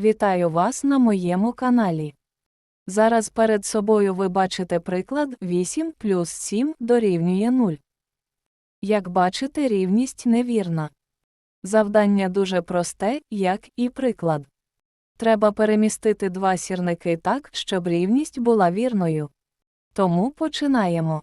Вітаю вас на моєму каналі. Зараз перед собою ви бачите приклад 8 плюс 7 дорівнює 0. Як бачите, рівність невірна. Завдання дуже просте, як і приклад. Треба перемістити два сірники так, щоб рівність була вірною. Тому починаємо.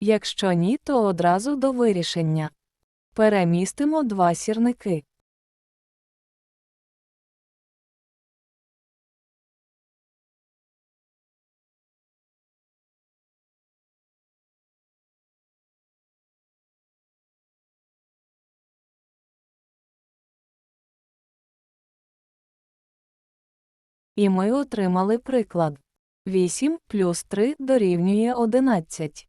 Якщо ні, то одразу до вирішення. Перемістимо два сірники. І ми отримали приклад. 8 плюс 3 дорівнює 11.